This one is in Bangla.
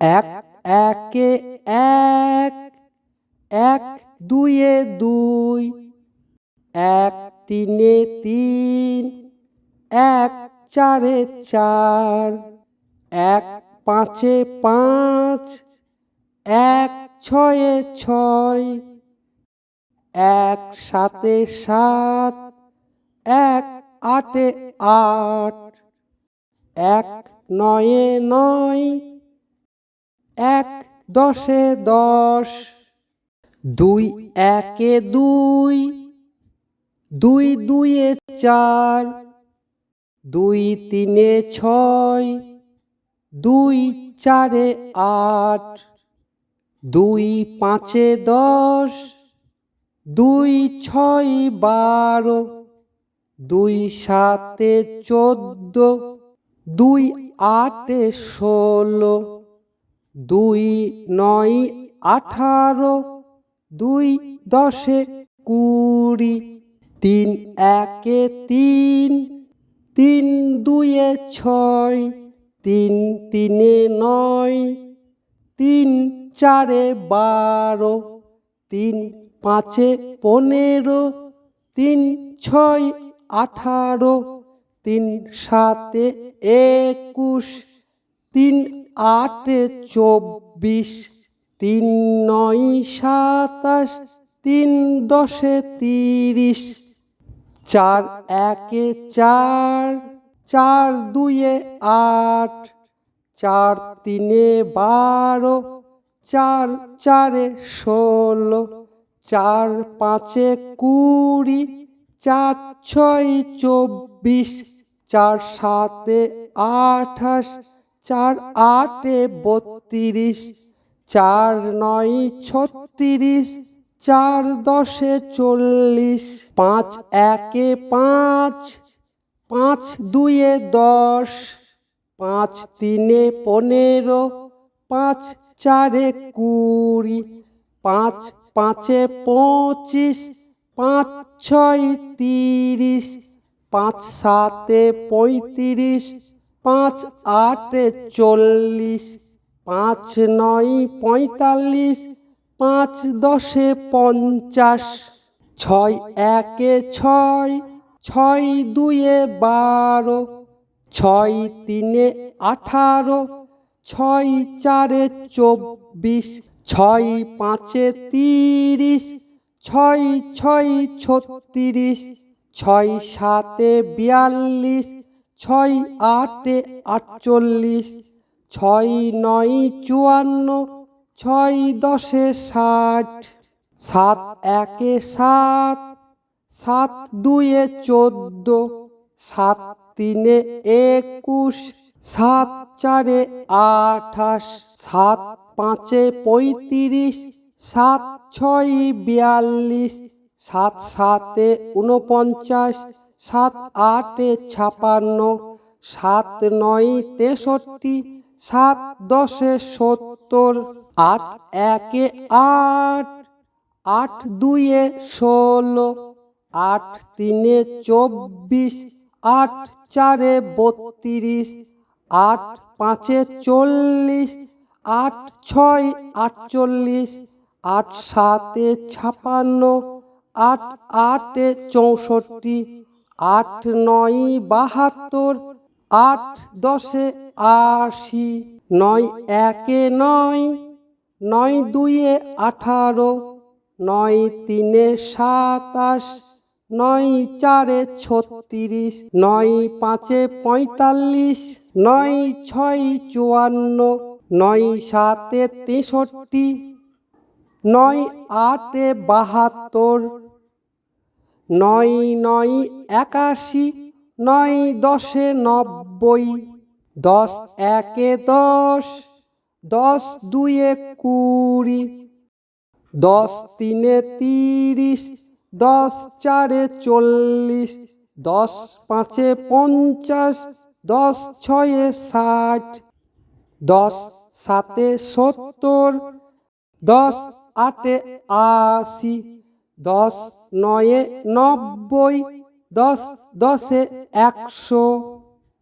এক, একে এক এক, দুয়ে দুই, এক, তিনে তিন, এক, চারে চার, এক, পাঁচে পাঁচ, এক, ছয়ে ছয়, এক, সাতে সাত, এক, আটে আট, এক, নয়ে নয় এক দশে দশ। দুই একে দুই। দুই দুইয়ে চার। দুই তিনে ছয়। দুই চারে আট। দুই পাঁচে দশ। দুই ছয় বারো। দুই সাতে চোদ্দ। দুই আটে ষোলো। দুই নয় আঠারো, দুই দশে কুড়ি, তিন একে তিন তিন দুয়ে ছয়, তিন তিনে নয়, তিন চারে বারো, তিন পাঁচে পনেরো, তিন ছয় আঠারো, তিন সাতে একুশ তিন আট চব্বিশ, তিন নয় সাতাশ, তিন দশে তিরিশ, চার একে চার চার দুয়ে আট, চার তিনে বারো, চার চারে ষোলো, চার পাঁচে কুড়ি, চার ছয় চব্বিশ, চার সাতে আঠাশ চার আটে বত্রিশ, চার নয় ছত্রিশ, চার দশে চল্লিশ, পাঁচ একে পাঁচ পাঁচ দুয়ে দশ, পাঁচ তিনে পনেরো, পাঁচ চারে কুড়ি, পাঁচ পাঁচে পঁচিশ, পাঁচ ছয় তিরিশ, পাঁচ সাতে পঁয়ত্রিশ পাঁচ আট চল্লিশ, পাঁচ নয় পঁয়তাল্লিশ, পাঁচ দশে পঞ্চাশ, ছয় একে ছয় ছয় দুয়ে বারো, ছয় তিনে আঠারো, ছয় চারে চব্বিশ, ছয় পাঁচে তিরিশ, ছয় ছয় ছত্রিশ, ছয় সাতে বিয়াল্লিশ ছয় আটে আটচল্লিশ ছয় নয় চুয়ান্ন ছয় দশে ষাট সাত একে সাত সাত দুয়ে চোদ্দ, সাত তিনে একুশ, সাত চারে আঠাশ, সাত পাঁচে পঁয়ত্রিশ, সাত ছয় বিয়াল্লিশ, সাত সাতে উনপঞ্চাশ সাত আটে ছাপান্ন, সাত নয় তেষট্টি, সাত দশে সত্তর, আট একে আট আট দুয়ে ষোলো, আট তিনে চব্বিশ, আট চারে বত্রিশ, আট পাঁচে চল্লিশ, আট ছয় আটচল্লিশ, আট সাতে ছাপান্ন, আট আটে চৌষট্টি আট, নয়, বাহাত্তর, আট, দশে আশি, নয়, একে নয় নয়, দুইয়ে আঠারো, নয়, তিনে সাতাশ, নয়, চারে ছত্রিশ, নয়, পাঁচে পঁয়তাল্লিশ, নয়, ছয়, চুয়ান্ন, নয়, সাতে তেষট্টি, নয়, আটে বাহাত্তর, নয় নয় একাশি, নয় দশে নব্বই, দশ একে দশ দশ দুয়ে কুড়ি, দশ তিনে তিরিশ, দশ চারে চল্লিশ, দশ পাঁচে পঞ্চাশ, দশ ছয়ে ষাট, দশ সাতে সত্তর, দশ আটে আশি, দশ নয়ে নব্বই দশ দশে একশো